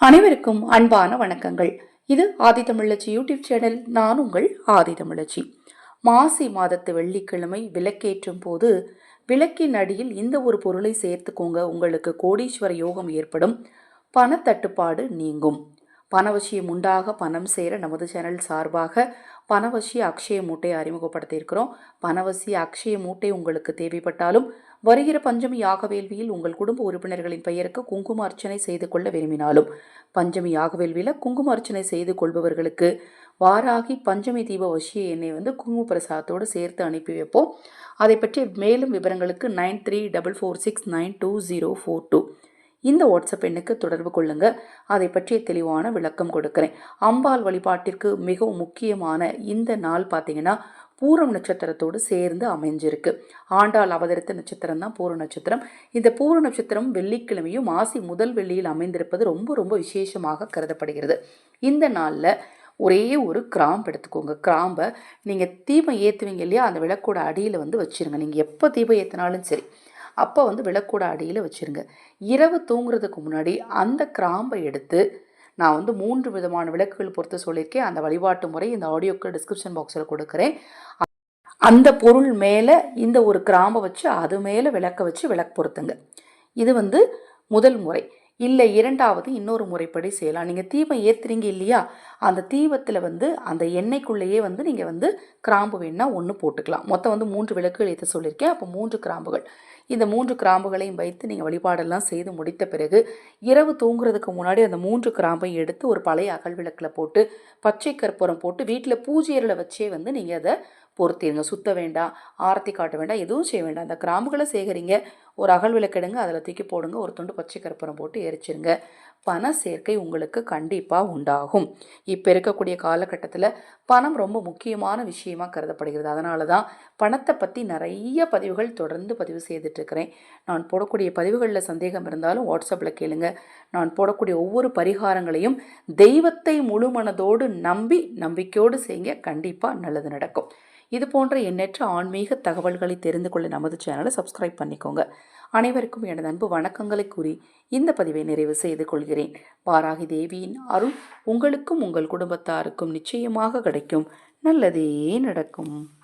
அனைவருக்கும் அன்பான வணக்கங்கள். இது ஆதி தமிழச்சி யூடியூப் சேனல். நான் உங்கள் ஆதி தமிழச்சி. மாசி மாதத்து வெள்ளிக்கிழமை விளக்கேற்றும் போது விளக்கின் அடியில் இந்த ஒரு பொருளை சேர்த்துக்கோங்க. உங்களுக்கு கோடீஸ்வர யோகம் ஏற்படும். பணத்தட்டுப்பாடு நீங்கும். பணவசியம் உண்டாக பணம் சேர நமது சேனல் சார்பாக பணவசிய அக்ஷய மூட்டை அறிமுகப்படுத்தியிருக்கிறோம். பணவசிய அக்ஷய மூட்டை உங்களுக்கு தேவைப்பட்டாலும் வருகிற பஞ்சமி யாக வேள்வியில் உங்கள் குடும்ப உறுப்பினர்களின் பெயருக்கு குங்கும அர்ச்சனை செய்து கொள்ள விரும்பினாலும் பஞ்சமி யாக வேள்வியில் குங்கும அர்ச்சனை செய்து கொள்பவர்களுக்கு வாராகி பஞ்சமி தீப வசிய எண்ணெய் வந்து குங்கும பிரசாதத்தோடு சேர்த்து அனுப்பி வைப்போம். அதை பற்றி மேலும் விவரங்களுக்கு nine three double four six nine two zero four two. இந்த வாட்ஸ்அப் எண்ணுக்கு தொடர்பு கொள்ளுங்க. அதை பற்றிய தெளிவான விளக்கம் கொடுக்குறேன். அம்பாள் வழிபாட்டிற்கு மிகவும் முக்கியமான இந்த நாள் பார்த்தீங்கன்னா பூரம் நட்சத்திரத்தோடு சேர்ந்து அமைஞ்சிருக்கு. ஆண்டாள் அவதரித்த நட்சத்திரம் தான் பூர நட்சத்திரம். இந்த பூர நட்சத்திரம் வெள்ளிக்கிழமையும் மாசி முதல் வெள்ளியில் அமைந்திருப்பது ரொம்ப ரொம்ப விசேஷமாக கருதப்படுகிறது. இந்த நாளில் ஒரே ஒரு கிராம்பு எடுத்துக்கோங்க. கிராம்பை நீங்கள் தீபம் ஏற்றுவீங்க இல்லையா? அந்த விளக்கோட அடியில் வந்து வச்சுருங்க. நீங்கள் எப்போ தீபம் ஏற்றினாலும் சரி. அப்போ வந்து விளக்கூட அடியில் வச்சுருங்க. இரவு தூங்குறதுக்கு முன்னாடி அந்த கிராம்பை எடுத்து நான் வந்து மூன்று விதமான விளக்குகள் பொறுத்து சொல்லியிருக்கேன். அந்த வழிபாட்டு முறை இந்த ஆடியோக்கு டிஸ்கிரிப்ஷன் பாக்ஸில் கொடுக்குறேன். அந்த பொருள் மேலே இந்த ஒரு கிராம்பை வச்சு அது மேலே விளக்க வச்சு விளக்கு பொருத்துங்க. இது வந்து முதல் முறை. இல்லை இரண்டாவது இன்னொரு முறைப்படி செய்யலாம். நீங்கள் தீபம் ஏற்றுறீங்க இல்லையா? அந்த தீபத்தில் வந்து அந்த எண்ணெய்க்குள்ளேயே வந்து நீங்கள் வந்து கிராம்பு வேணால் ஒன்று போட்டுக்கலாம். மொத்தம் வந்து மூன்று விளக்குகள் ஏற்ற சொல்லியிருக்கேன். அப்போ மூன்று கிராம்புகள். இந்த மூன்று கிராம்புகளையும் வைத்து நீங்கள் வழிபாடெல்லாம் செய்து முடித்த பிறகு இரவு தூங்குறதுக்கு முன்னாடி அந்த மூன்று கிராம்பையும் எடுத்து ஒரு பழைய அகல் விளக்கில் போட்டு பச்சை கற்பூரம் போட்டு வீட்டில் பூஜையரில் வச்சே வந்து நீங்கள் அதை பொருத்திடுங்க சுத்த வேண்டாம் ஆரத்தி காட்ட வேண்டாம் எதுவும் செய்ய வேண்டாம். அந்த கிராம்புகளை சேகரிங்க. ஒரு அகல் விளக்கெடுங்க அதில் தூக்கி போடுங்க ஒரு துண்டு பச்சை கற்பூரம் போட்டு எரிச்சிருங்க. பண சேர்க்கை உங்களுக்கு கண்டிப்பாக உண்டாகும். இப்போ இருக்கக்கூடிய காலகட்டத்தில் பணம் ரொம்ப முக்கியமான விஷயமாக கருதப்படுகிறது. அதனால தான் பணத்தை பற்றி நிறைய பதிவுகள் தொடர்ந்து பதிவு செய்துட்ருக்கிறேன் நான் போடக்கூடிய பதிவுகளில் சந்தேகம் இருந்தாலும் வாட்ஸ்அப்பில் கேளுங்க. நான் போடக்கூடிய ஒவ்வொரு பரிகாரங்களையும் தெய்வத்தை முழு மனதோடு நம்பி நம்பிக்கையோடு செய்யுங்க. கண்டிப்பாக நல்லது நடக்கும். இது போன்ற எண்ணற்ற ஆன்மீக தகவல்களை தெரிந்து கொள்ள நமது சேனலை சப்ஸ்கிரைப் பண்ணிக்கோங்க. அனைவருக்கும் எனது அன்பு வணக்கங்களை கூறி இந்த பதிவை நிறைவு செய்து கொள்கிறேன். பாராகி தேவியின் அருள் உங்களுக்கும் உங்கள் குடும்பத்தாருக்கும் நிச்சயமாக கிடைக்கும். நல்லதே நடக்கும்.